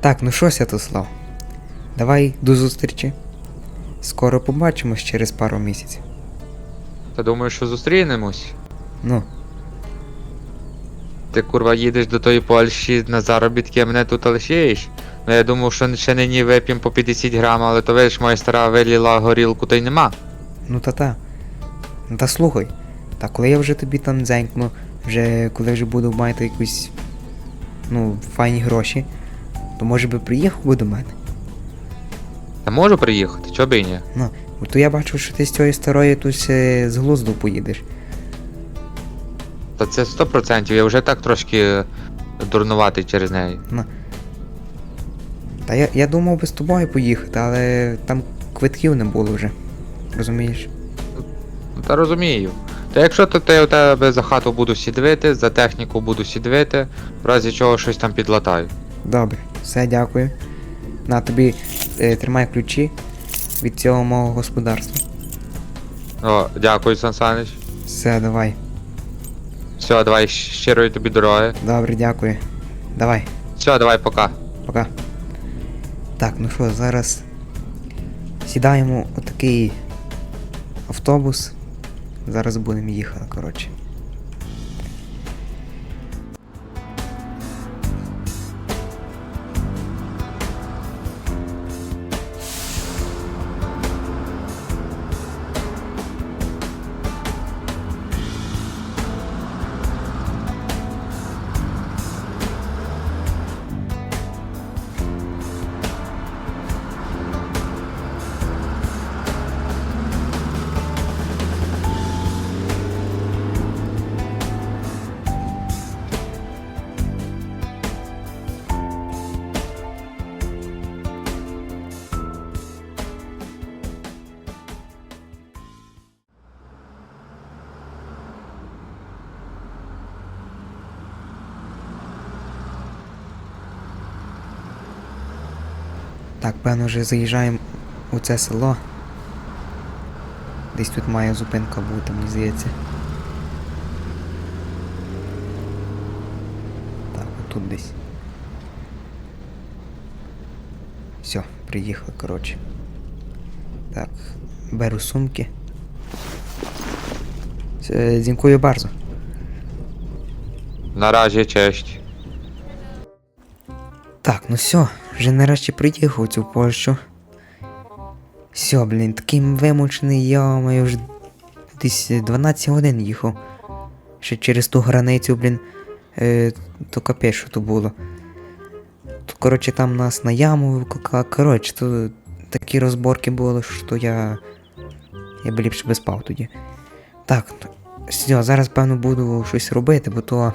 Так, ну що, Святослав? Давай до зустрічі. Скоро побачимось через пару місяців. Та думаю, що зустрінемось. Ну, Ти курва їдеш до тої Польщі на заробітки, а мене тут лишиш. Ну я думав, що ще нині вип'єм по 50 грам, але то видиш, моя стара виліла горілку, та й нема. ну та та. Ну та слухай, та коли я вже тобі там дзенькну, вже коли вже буду мати якусь. Ну, файні гроші, то може би приїхав би до мене. Та можу приїхати, чого б і ні? Бо то я бачу, що ти з цієї старої тут е, з глузду поїдеш. Та це 100%, я вже так трошки дурнуватий через неї. Та я, я думав би з тобою поїхати, але там квитків не було вже. Розумієш? Ну, Та розумію. Та якщо то ти у тебе за хату буду сідвити, за техніку буду сідвити, в разі чого щось там підлатаю. Добре, все, дякую. На тобі е, тримай ключі від цього мого господарства. О, дякую, Сан Санич. Все, давай. Все, давай щирої тобі дороги. Добре, дякую. Давай, Все, давай, пока. пока. Так, ну що, зараз сідаємо у такий автобус. Зараз будемо їхати, коротше. Так, певно, вже заїжджаємо у це село. Десь тут має зупинка бути, мені здається. Так, отут десь. Все, приїхали, коротше. Так, беру сумки. Е, Дзінкую барзу. Наразі честь. Так, ну все, вже нарешті приїхав цю Польщу. Все, блін, таким вимучений, я маю вже десь 12 годин їхав. Ще через ту границю, блін, е, то капець, що то було. То, коротше, там нас на яму викликали. Коротше, то такі розборки були, що я. Я би ліпше би спав тоді. Так, все, зараз, певно, буду щось робити, бо то.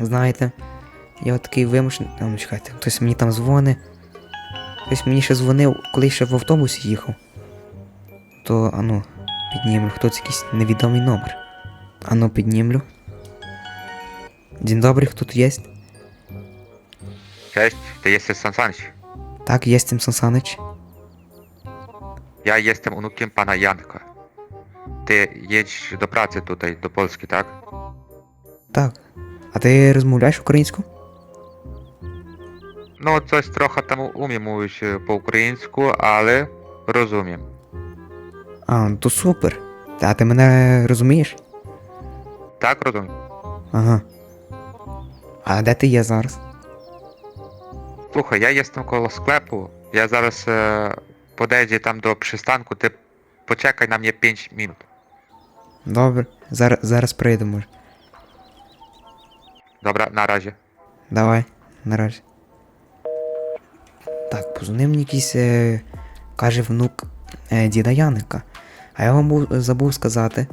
Знаєте. Я от такий вимушений. А, ну чекайте, хтось мені там дзвонить. Хтось мені ще дзвонив, коли ще в автобусі їхав. То, ану, піднімлю, хтось якийсь невідомий номер. Ану, піднімлю. День добрий, хто тут є? Честь, ти єси Сан Санич. Так, є Сан Саныч. Я єстем онуком пана Янка. Ти їдеш до праці тут, до Польщі, так? Так. А ти розмовляєш Ну, щось трохи там умім мовиш по-українську, але розумім. А, ну то супер. Та ти мене розумієш? Так розумім? Ага. А де ти є зараз? Слухай, я єстем коло склепу. Я зараз е, подейджу там до пристанку, ти почекай на мене 5 минут. Добре, зараз, зараз прийду, може. Добре, наразі. Давай, наразі. Так, позвонив мені якийсь, е, каже внук е, діда Яника. А я вам був, забув сказати,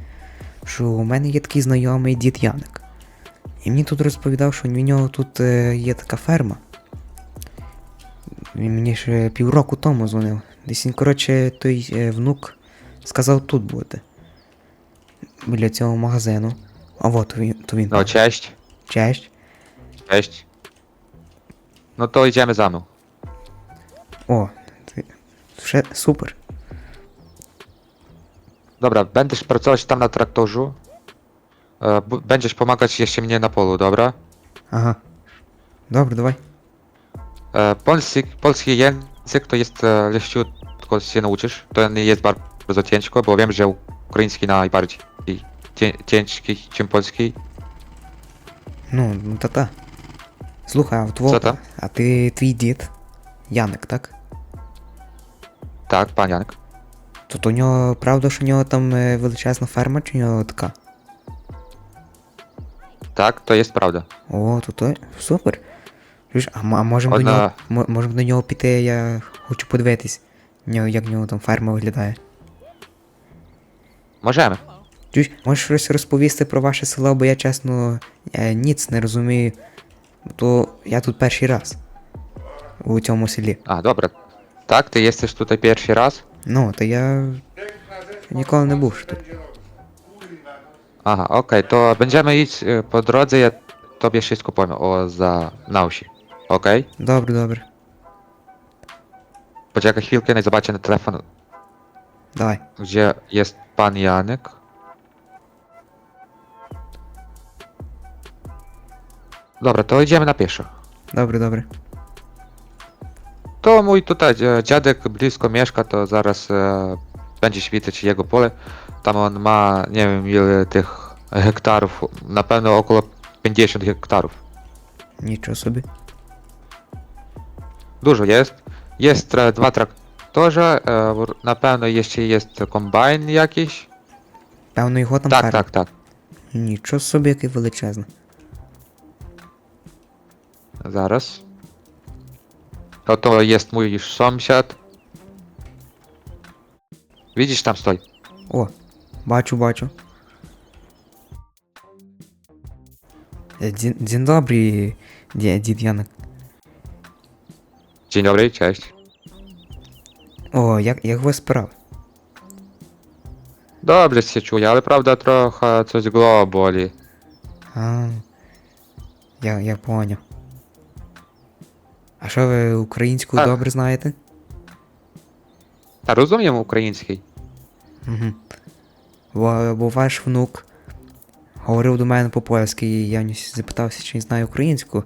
що у мене є такий знайомий дід Яник. І мені тут розповідав, що в нього тут е, є така ферма. Він мені ще півроку тому дзвонив. Десь він, коротше, той е, внук сказав тут бути. Біля цього магазину. А от то він. То він. Ну, честь, Честь. честь. Ну то йдемо за мною. О, ти... Ще супер. Dobra, będziesz pracować tam na traktorzu. E, bu- będziesz pomagać jeszcze mnie na polu, dobra? Ага. Добре, давай. E, polski, polski język to jest e, leszciutko się nauczysz. To nie jest bardzo ciężko, bo wiem, że ukraiński najbardziej cię- ciężki, czym polski. Ну, ну та та. Слухай, а в твого. Що там? А ти твій дід? Яник, так? Tak, pan Janek. Тут у нього, правда, що у нього там е, величезна ферма, чи у нього така? Tak, to jest prawda. О, то то супер. А, а можемо до Одна- нього. мо- Можемо до нього піти, я хочу подивитись, нього- як в нього там ферма виглядає. Możemy. Чуєш, можеш щось розповісти про ваше село, бо я чесно е, ніц не розумію. То я тут перший раз. У цьому селі. A, dobra. Tak, ty jesteś tutaj pierwszy raz? Ну, то я ніколи не був ще тут. Aha, okej, to będziemy iść e, po drodze, ja tobie wszystko powiem o za na wsi. Okej? Добре, добре. Poczekaj chwilkę, nie zobaczę na telefon, Давай. gdzie jest pan Janek. Dobra, to idziemy na pieszo. Добре, добре. To mój tutaj e, dziadek blisko mieszka, to zaraz e, będzie świecić jego pole. Tam on ma, nie wiem ile tych hektarów, na pewno około 50 hektarów. Нічого собі. Dużo jest. Jest e, dwa traktorze, e, na pewno jeszcze jest kombajn jakiś. Певно, його там Tak, ферма. tak, tak. Нічого собі, який величезний. Zaraz. To to jest mój już sąsiad. Widzisz tam stoi. О, бачу, бачу. Е, Дзін, дзін добрий, ді- дід Яник. Dzień dobry, cześć. О, як, як ви справи? Dobrze się czuję, ale prawda trochę coś głowa boli. А, я, я поняв. А що ви українську Так. добре знаєте? A rozumiem ukraiński. Угу. Бо, бо ваш внук говорив до мене по-польськи, і я в нього запитався, чи він знає українську.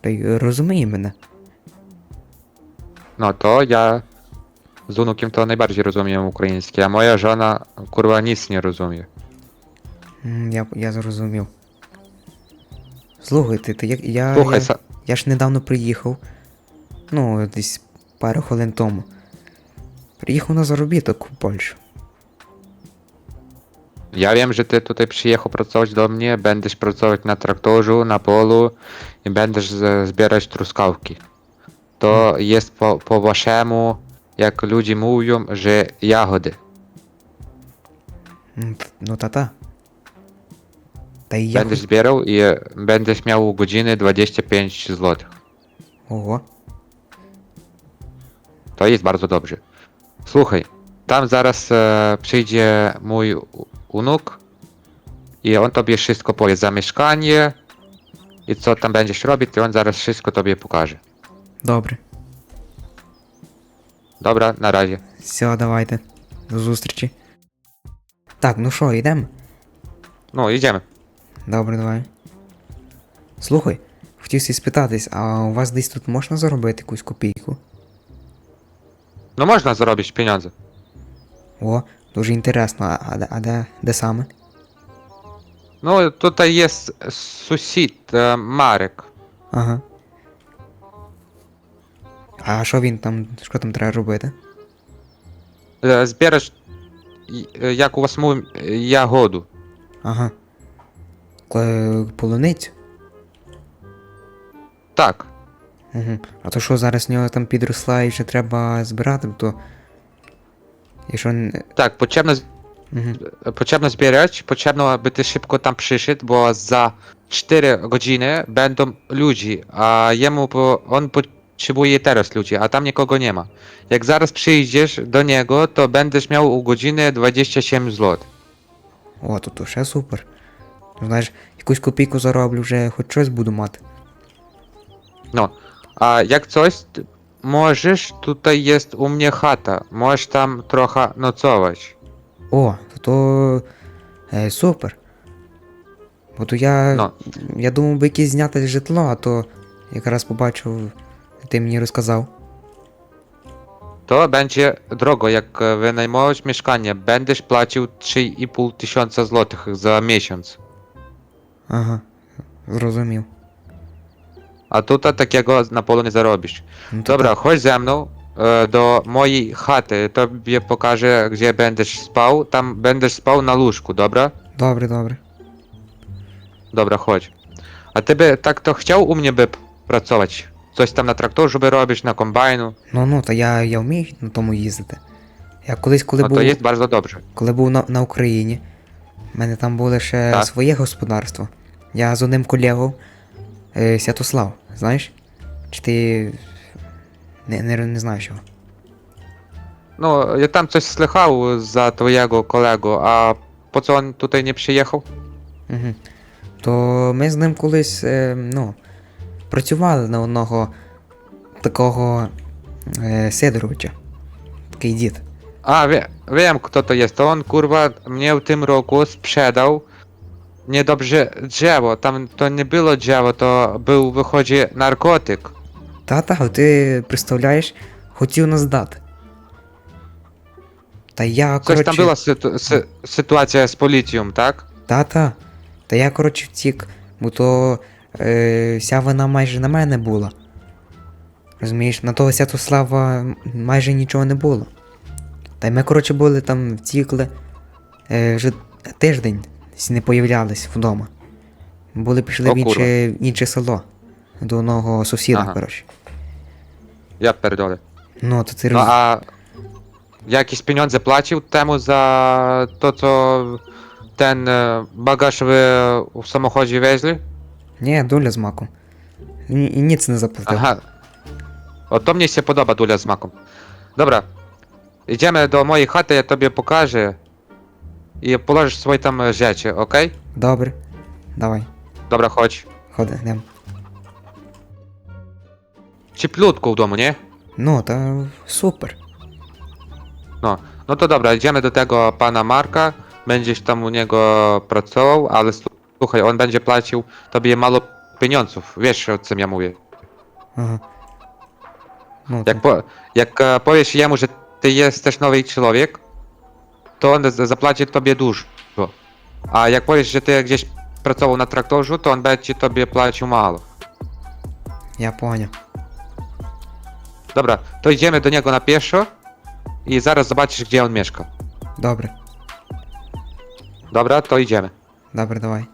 Та й розуміє мене. No to ja z unukiem to najbardziej rozumiem ukraiński, a moja żona kurwa nic nie rozumie. М, Я, я зрозумів. Слухайте, то як я, Слухай, я, Са- я ж недавно приїхав. Ну, десь пару хвилин тому. Приїхав на заробіток в Польщу. Ja wiem, że ty tutaj przyjechał pracować do mnie, będziesz pracować na traktorzu, na polu i będziesz z- zbierać truskawki. To jest po, po waszemu, jak ludzie mówią, że jagody. М, т- Ну та-та. Та й я. Będziesz zbierał i e, będziesz miał godziny 25 zł. Ого. To jest bardzo dobrze. Słuchaj, tam zaraz e, przyjdzie mój u- unuk i on tobie wszystko powie za mieszkanie i co tam będziesz robić, i on zaraz wszystko tobie pokaże. Добре. Dobra, na razie. Все, давайте. До зустрічі. Так, ну що, йдемо? No, idziemy. Добре, давай. Слухай, хотів сі спитатись, а у вас десь тут можна заробити якусь копійку? No można zarobić pieniądze. О, дуже інтересно, а, а, а де, де саме? No tutaj jest susid e, Marek. Ага. А що він там, що там треба робити? E, Zbierasz, i- e, jak u was mówią, e. Ага. Кле- Полуницю? Tak. Угу. А то що зараз в нього там підросла і ще треба збирати, то. Якщо. не- Tak, potrzebno Угу. potrzebno zbierać, potrzebno aby ty szybko tam przyszedł, bo za 4 godziny będą ludzi, a jemu, po, on potrzebuje teraz ludzi, a tam nikogo nie ma. Jak zaraz przyjdziesz do niego, to będziesz miał u godziny 27 zł. О, то, то ще супер. Ну, знаєш, якусь копійку зароблю, вже хоч щось буду мати. No, a jak coś, t- możesz, tutaj jest u mnie chata, możesz tam trochę nocować. О, то, то е, супер. Бо то я. No, Я думав би якесь зняти житло, а то якраз побачив Ty mені розказав. To będzie drogo, jak e, wynajmowałeś mieszkanie, będziesz płacił 3,5 tysiąca złotych za miesiąc. Ага, зрозумів. A tutaj takiego na polu nie zarobisz. Ну, то так. chodź ze mną e, do mojej chaty, tobie pokażę, gdzie będziesz spał. Tam będziesz spał na łóżku, dobra? Добре, добре. Dobra, chodź. A ty by tak to chciał u mnie by pracować? Coś tam na traktorze by robisz, na kombajnu? Ну ну, та я, я вмію на тому їздити. Я колись, коли No був, to jest bardzo dobrze. коли був на, на Україні, в мене там було ще Так. своє господарство. Я з одним колегою е, Святослав, знаєш? Чи ти не, не, не знаєш його? No, ja tam coś słychał za twojego kolego, a po co on tutaj nie przyjechał? Угу. То ми з ним колись е, ну, працювали на одного такого е, Сидоровича. Такий дід. A, wie, wiem kto to jest. To on kurwa mnie w tym roku sprzedał niedobrze drzewo. Tam to nie było drzewo, to był wychodzi narkotyk. Та-та, ти представляєш, хотів нас здати. Та я, Coś коротше... tam była sytu- sy- sytuacja z policją, tak? Та-та. Та я, коротше, втік, бо то е, вся вина майже на мене була. Розумієш, на того Святослава майже нічого не було. Та й ми, коротше, були там втікли. Е, вже тиждень не появлялись вдома. Були пішли О, в інше, в інше село. До одного сусіда, Ага. коротше. Ja pierdolę. Ну, то ти No роз... a jakieś pieniądze płacił temu za to, co ten e, bagaż wy w samochodzie wieźli? Ні, доля з маком. Ні, ніц не заплатив. Aha. O, to mnie się podoba dulia z maką. Idziemy do mojej chaty, ja tobie pokażę. I położysz swoje tam rzeczy, ok? Dobry. Dawaj, Dobra, chodź. chodzę, idem. Cieplutko w domu, nie? No, to super. No, no to dobra, idziemy do tego pana Marka, będziesz tam u niego pracował, ale słuchaj, on będzie płacił tobie mało pieniądzów, wiesz o czym ja mówię. Aha. No, Jak, tak. po, jak e, powiesz jemu, że ty jesteś nowy człowiek, to on z- zapłaci tobie dużo. A jak powiesz, że ty gdzieś pracował na traktorze, to on będzie tobie płacił mało. я поняв. Dobra, to idziemy do niego na pieszo i zaraz zobaczysz, gdzie on mieszka. Добре, Dobra, to idziemy. добре, давай.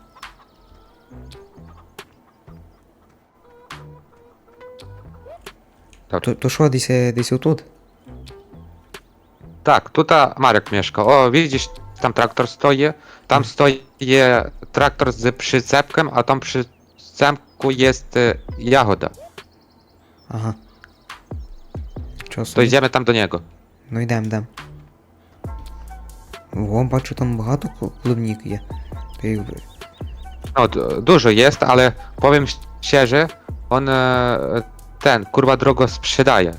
Tak. То, то що, десь, е, десь отут? Tak, tutaj Marek mieszka. O, widzisz, tam traktor stoi. Tam stoi traktor z przyczepkiem, a tam przy przyczepku jest e, jagoda. Ага. Чого To собі? idziemy tam do niego. Ну йдем, йдем. О, бачу, там багато кл- клубнік є. Ти... No, d- dużo jest, ale powiem szczerze, on e, ten, kurwa, drogo sprzedaje.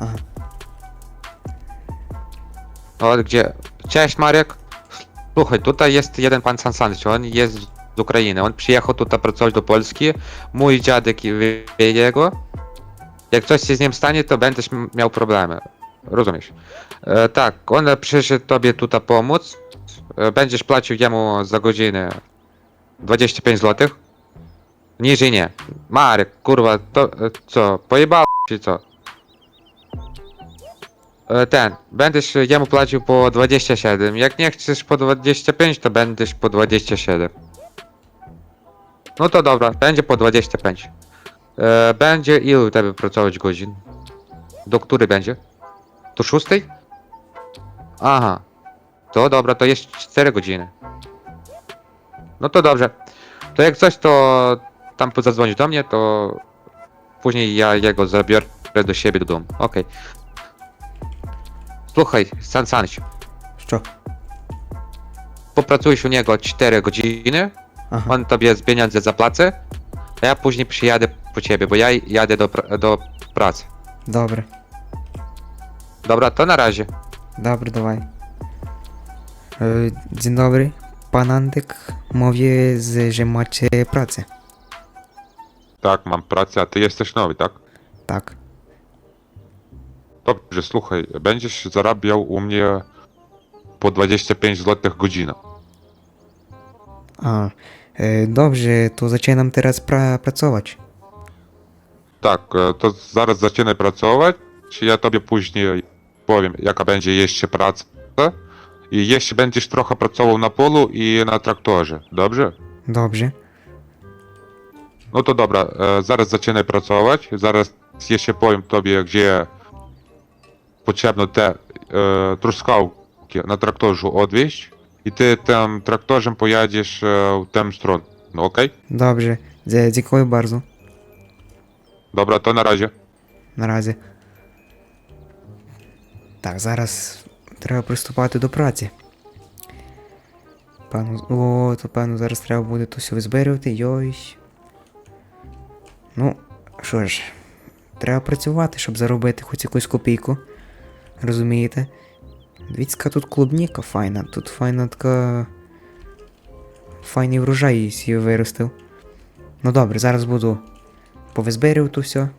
Ага. O, gdzie? Cześć Marek. Słuchaj, tutaj jest jeden pan Sansanowicz, on jest z Ukrainy. On przyjechał tutaj pracować do Polski. Mój dziadek wie- jego. Jak coś się z nim stanie, to będziesz miał problemy. Rozumiesz? E, tak, on przyszedł tobie tutaj pomóc. E, będziesz płacił jemu za godzinę 25 zł. Niżej nie. Marek, kurwa, to e, co? Pojebał czy co? E, Ten, będziesz jemu płacił po 27. Jak nie chcesz po 25, to będziesz po 27. No to dobra, będzie po 25. E, będzie ilu tebe pracować godzin? Do której będzie? Do 6? Aha. To dobra, to jest 4 godziny. No to dobrze. To jak coś, to tam zadzwonić do mnie, to później ja jego zabiorę do siebie do domu. Okej. Słuchaj, San Sanś, Що? popracujesz u niego 4 godziny, Ага. on tobie z pieniądze zapłacę, a ja później przyjadę po ciebie, bo ja jadę do, pra- do pracy. Добре. Dobra, to na razie. Добре, давай. Е, Dzień dobry. Pan Antek mówi, z- że macie pracę. Tak, mam pracę, a ty jesteś nowy, tak? Tak. Dobrze, słuchaj, będziesz zarabiał u mnie po 25 zł godzina. A, e, dobrze, to zaczynam teraz pra- pracować. Tak, e, to zaraz zaczynaj pracować, ja tobie później powiem, jaka będzie jeszcze praca. I jeszcze będziesz trochę pracował na polu i na traktorze, dobrze? Dobrze. No to dobra, e, zaraz zaczynaj pracować, zaraz jeszcze powiem tobie, gdzie e, truskawki na traktorze odwieźć i ty tym traktorzem pojedziesz e, w tę stronę, no okej? Dobrze. Dzie- Dziękuję bardzo. Dobra, to na razie. Так, зараз треба приступати до праці. Певно, о, то певно зараз треба буде то все визбирювати, йой. Ну, що ж, треба працювати, щоб заробити хоч якусь копійку. Розумієте? Дивіться, тут клубніка файна, тут файна така. Файний врожай її виростив. Ну добре, зараз буду повизбирювати все.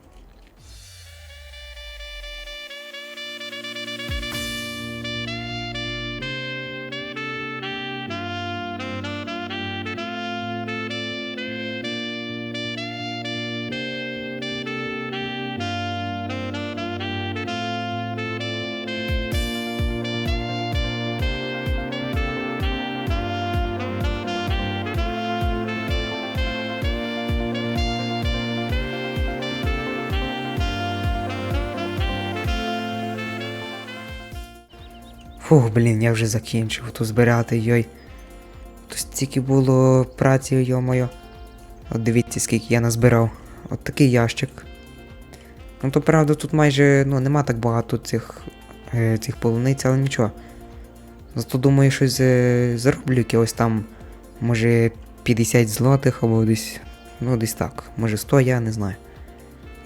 Фух, блін, я вже закінчив тут збирати, йой. Тут стільки було праці, йо-моє. От дивіться, скільки я назбирав. От такий ящик. Ну то правда, тут майже ну, нема так багато цих, е, цих полуниць, але нічого. Зато думаю, щось е, зароблю якось там, може 50 злотих або десь. Ну, десь так. Може 100, я не знаю.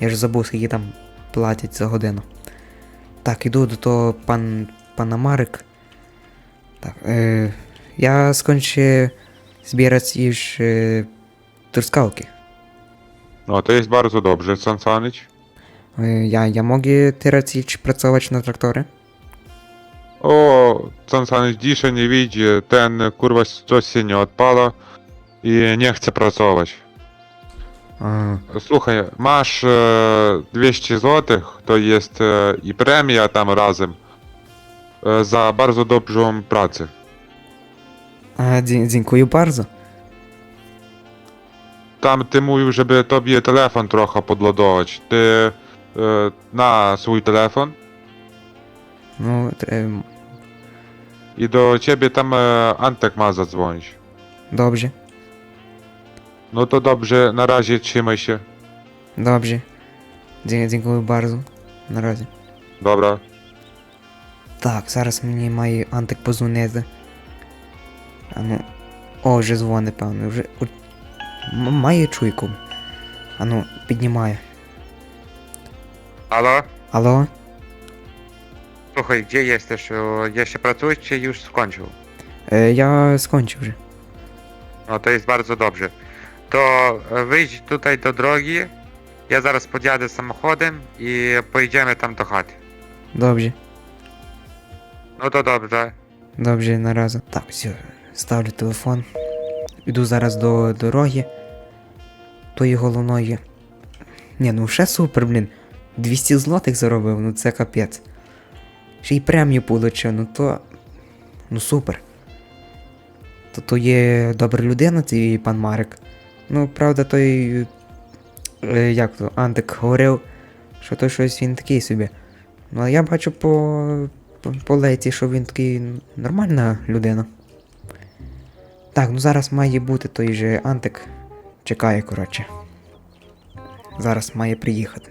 Я ж забув, скільки там платять за годину. Так, іду до того пан, pana Marek. Tak, e, ja skończę zbierać już e, truskawki. No to jest bardzo dobrze, San Sanycz. E, ja, ja mogę teraz iść pracować na traktorze? O, San Sanycz dzisiaj nie widzi, ten kurwa coś się nie odpala i nie chce pracować. A, Słuchaj, masz e, 200 zł, to jest e, i premia tam razem za bardzo dobrą pracę. a dzie- dziękuję bardzo. Tam ty mówił, żeby tobie telefon trochę podładować. Ty e, na swój telefon No, tre- i do ciebie tam e, Antek ma zadzwonić. dobrze, No to dobrze, na razie trzymaj się. dobrze. Dzie- dziękuję bardzo. На razie. Dobra. Так, зараз мені має Антик позвонити. А ну. О, вже дзвонить, певно. Вже. м- має чуйку. А ну, піднімає. Halo? Алло? Słuchaj, gdzie jesteś? O, Jeszcze pracujesz, czy już skończył? Е, я скончив вже. No to jest bardzo dobrze. To e, wyjdź tutaj do drogi. Ja zaraz podjadę samochodem i pojedziemy tam do chaty. Добре. No to dobrze. Добре, наразі. Так, все, ставлю телефон. Іду зараз до дороги. Тої головної. Ні, ну ще супер, блін. 200 злотих заробив, ну це капець. Ще й премію получив, ну то. Ну супер. То то є добра людина, цей пан Марик. Ну, правда, той. е, Як то, Антик говорив, що то щось він такий собі. Ну, а я бачу по, по, по що він такий нормальна людина. Так, ну зараз має бути той же Антик. Чекає, коротше. Зараз має приїхати.